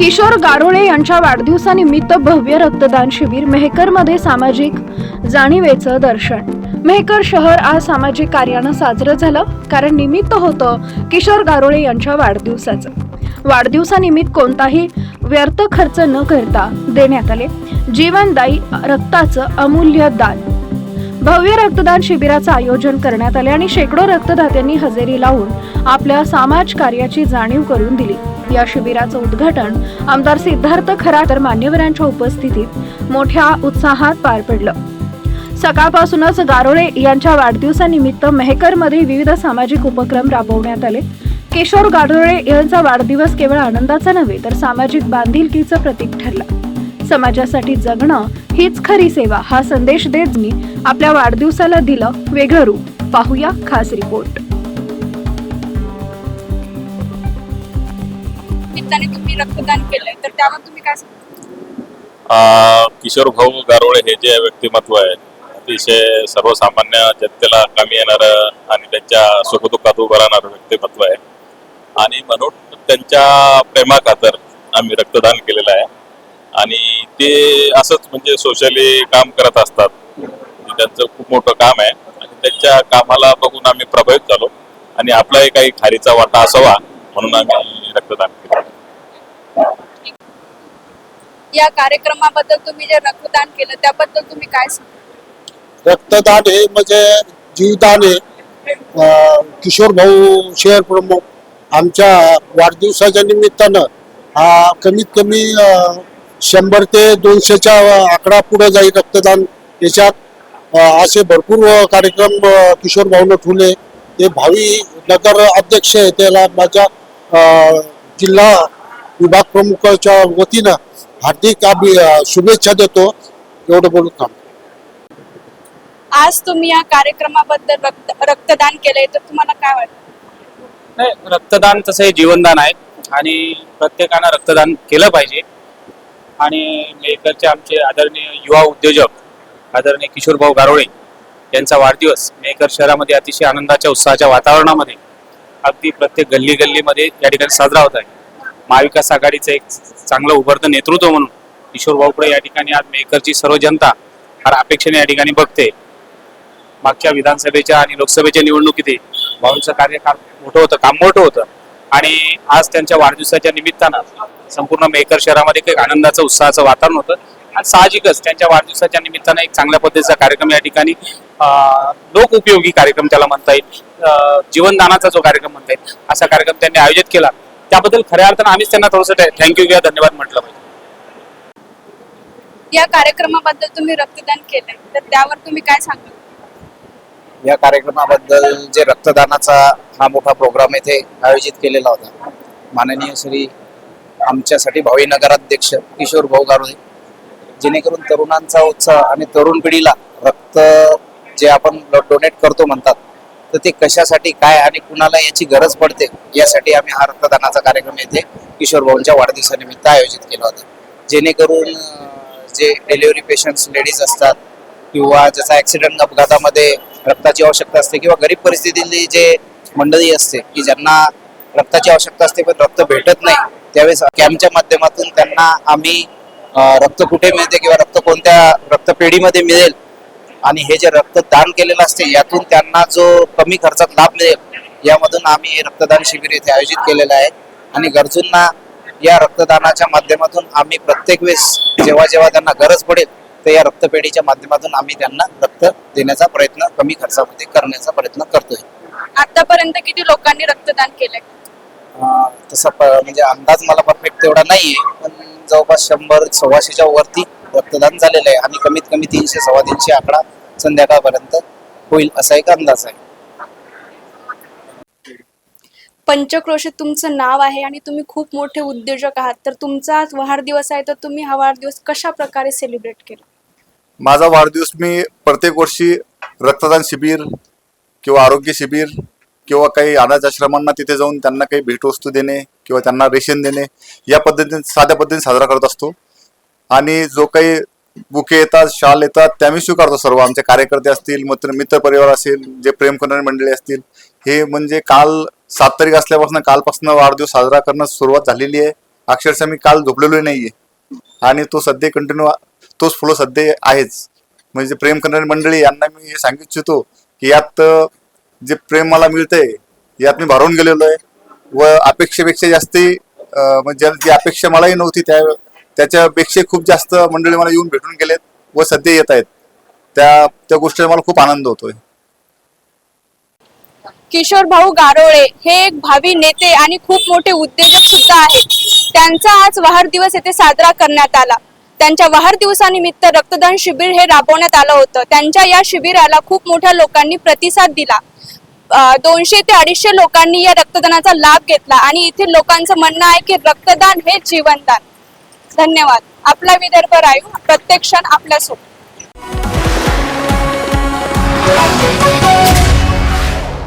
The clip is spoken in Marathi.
किशोर गारोळे यांच्या वाढदिवसानिमित्त भव्य रक्तदान शिबिर मेहकरमध्ये सामाजिक जाणीवेचं दर्शन. मेहकर शहर आज सामाजिक कार्यानं साजरं झालं कारण निमित्त होतं किशोर गारोळे यांच्या वाढदिवसाचं. वाढदिवसानिमित्त कोणताही व्यर्थ खर्च न करता देण्यात आले. जीवनदायी रक्ताचं अमूल्य दान. भव्य रक्तदान शिबिराचं आयोजन करण्यात आले आणि शेकडो रक्तदात्यांनी हजेरी लावून आपल्या समाज कार्याची जाणीव करून दिली. या शिबिराचं उद्घाटन आमदार सिद्धार्थ खरा तर मान्यवरांच्या उपस्थितीत मोठ्या उत्साहात पार पडलं. सकाळपासूनच गारोळे यांच्या वाढदिवसानिमित्त मेहकरमध्ये विविध सामाजिक उपक्रम राबवण्यात आले. किशोर गारोळे यांचा वाढदिवस केवळ आनंदाचा नव्हे तर सामाजिक बांधिलकीचं प्रतीक ठरला. समाजासाठी जगणं हीच खरी सेवा हा संदेश देत मी आपल्या वाढदिवसाला दिलं वेगळं रूप. पाहूया खास रिपोर्ट. निमित्ताने तुम्ही रक्तदान केलंय तर त्यावर तुम्ही काय सांगता? अ, किशोर भाऊ गारोळे हे जे व्यक्तिमत्व आहे अतिशय सर्वसामान्य जनतेला कामी येणार आणि त्यांच्या सुखदुःखात उभं राहणारं व्यक्तिमत्व आहे. आणि म्हणून त्यांच्या प्रेमाखातर आम्ही रक्तदान केलेलं आहे. आणि ते असंच म्हणजे सोशली काम करत असतात. म्हणजे त्यांचं खूप मोठं काम आहे. आणि त्यांच्या कामाला बघून आम्ही प्रभावित झालो. आणि आपलाही काही खारीचा वाटा असावा म्हणून आम्ही रक्तदान केलं. या कार्यक्रमाबद्दल तुम्ही जे रक्तदान केलं त्याबद्दल तुम्ही काय? रक्तदान हे म्हणजे जीवदान आहे अं, किशोर भाऊ शहर प्रमुख आमच्या वाढदिवसाच्या निमित्तानं हा कमीत कमी शंभर ते दोनशेच्या आकडा पुढे जाईल रक्तदान. याच्यात असे भरपूर कार्यक्रम किशोर भाऊनं ठेवले. ते भावी नगर अध्यक्ष आहे त्याला माझ्या जिल्हा विभाग प्रमुखाच्या वतीनं हार्दिक आम्ही अं, शुभेच्छा देतो. एवढं बोलत थांबतो. आज तुम्ही या कार्यक्रमाबद्दल रक्त रक्तदान केलंय तर तुम्हाला काय वाटतं? नाही रक्तदान तसं हे जीवनदान आहे. आणि प्रत्येकानं रक्तदान केलं पाहिजे. आणि मेकरचे आमचे आदरणीय युवा उद्योजक आदरणीय किशोरभाऊ गारोळे यांचा वाढदिवस मेकर शहरामध्ये अतिशय आनंदाच्या उत्साहाच्या वातावरणामध्ये अगदी प्रत्येक गल्ली गल्लीमध्ये या ठिकाणी साजरा होत आहे. महाविकास आघाडीचं एक चांगलं उभरतं नेतृत्व म्हणून किशोर भाऊकडे या ठिकाणी आज मेकरची सर्व जनता फार अपेक्षेने या ठिकाणी बघते. मागच्या विधानसभेच्या आणि लोकसभेच्या निवडणुकीत भाऊंचं कार्य मोठं होतं काम मोठं होतं. आणि आज त्यांच्या वाढदिवसाच्या निमित्तानं संपूर्ण मेकर शहरामध्ये एक आनंदाचं उत्साहाचं वातावरण होतं. आणि साहजिकच त्यांच्या वाढदिवसाच्या निमित्तानं एक चांगल्या पद्धतीचा कार्यक्रम या ठिकाणी लोक उपयोगी कार्यक्रम त्याला म्हणता येईल जीवनदानाचा जो कार्यक्रम म्हणता येईल असा कार्यक्रम त्यांनी आयोजित केला. त्याबद्दल खऱ्या अर्थानं आम्हीच त्यांना थोडंसं थँक्यू किंवा धन्यवाद म्हटलं पाहिजे. या कार्यक्रमाबद्दल तुम्ही रक्तदान केलंय तर त्यावर तुम्ही काय सांगा या कार्यक्रमाबद्दल जे रक्तदानाचा हा मोठा प्रोग्राम येथे आयोजित केलेला होता माननीय श्री आमच्यासाठी भावी नगराध्यक्ष किशोर भाऊ गारुळे जेणेकरून तरुणांचा उत्साह आणि तरुण पिढीला रक्त जे आपण डोनेट करतो म्हणतात तर ते कशासाठी काय आणि कुणाला याची गरज पडते यासाठी आम्ही हा रक्तदानाचा कार्यक्रम येथे किशोर भाऊंच्या वाढदिवसानिमित्त आयोजित केला होता. जेणेकरून जे डिलिव्हरी पेशंट्स लेडीज असतात किंवा ज्याचा ऍक्सिडेंट अपघातामध्ये रक्ताची आवश्यकता असते किंवा गरीब परिस्थितीतली जे मंडळी असते की ज्यांना रक्ताची आवश्यकता असते पण रक्त भेटत नाही. त्यावेळेस कॅम्पच्या माध्यमातून त्यांना आम्ही रक्त कुठे मिळते किंवा रक्त कोणत्या रक्तपेढीमध्ये मिळेल आणि हे जे रक्तदान केलेलं असते यातून त्यांना जो कमी खर्चात लाभ मिळेल यामधून आम्ही रक्तदान शिबिर येथे आयोजित केलेलं आहे. आणि गरजूंना या रक्तदानाच्या माध्यमातून आम्ही प्रत्येक वेळेस जेव्हा जेव्हा त्यांना गरज पडेल तर या रक्तपेढीच्या माध्यमातून आम्ही त्यांना रक्त देण्याचा प्रयत्न कमी खर्चामध्ये करण्याचा प्रयत्न करतोय. आतापर्यंत किती लोकांनी रक्तदान केलंय? तसा म्हणजे अंदाज मला परफेक्ट तेवढा नाहीये. पण जवळपास शंभर सव्वाशेच्या वरती रक्तदान झालेलं आहे आणि कमीत कमी तीनशे सव्वा तीनशे आकडा संध्याकाळपर्यंत होईल असा एक अंदाज आहे. पंचक्रोशीत तुमचं नाव आहे आणि तुम्ही खूप मोठे उद्योजक आहात. तर तुमचा आज वाढदिवस आहे तर तुम्ही हा वाढदिवस कशा प्रकारे सेलिब्रेट केला? माझा वाढदिवस मी प्रत्येक वर्षी रक्तदान शिबिर किंवा आरोग्य शिबिर किंवा काही अनाथ आश्रमांना तिथे जाऊन त्यांना काही भेटवस्तू देणे किंवा त्यांना रेशन देणे या पद्धतीने साध्या पद्धतीने साजरा करत असतो. आणि जो काही बुके येतात शाल येतात त्या मी स्वीकारतो सर्व. आमचे कार्यकर्ते असतील मित्र मित्र परिवार असेल जे प्रेम करणारी मंडळी असतील हे म्हणजे काल सात तारीख असल्यापासून कालपासून वाढदिवस साजरा करणं सुरुवात झालेली आहे. अक्षरशः मी काल झोपलेलो नाहीये. आणि तो सध्या कंटिन्यू तोच फ्लो सध्या आहेच. म्हणजे प्रेम करणारी मंडळी यांना मी हे सांगू इच्छितो की यात जे प्रेम मला मिळतंय यात मी भारून गेलेलो आहे. व अपेक्षेपेक्षा जास्ती म्हणजे जी अपेक्षा मलाही नव्हती त्या त्याच्यापेक्षा खूप जास्त मंडळी मला येऊन भेटून गेलेत व सध्या येत आहेत. त्या त्या गोष्टीचा मला खूप आनंद होतोय. किशोर भाऊ गारोळे हे एक भावी नेते आणि खूप मोठे उद्योजक सुद्धा आहेत. त्यांचा आज वाढदिवस येथे साजरा करण्यात आला. त्यांच्या वाढदिवसानिमित्त रक्तदान शिबिर हे राबवण्यात आलं होतं. त्यांच्या या शिबिराला खूप मोठ्या लोकांनी प्रतिसाद दिला. दोनशे ते अडीचशे लोकांनी या रक्तदानाचा लाभ घेतला. आणि येथील लोकांचं म्हणणं आहे की रक्तदान हे जीवनदान. धन्यवाद. आपला विदर्भ रायू प्रत्येक क्षण आपल्यासोबत.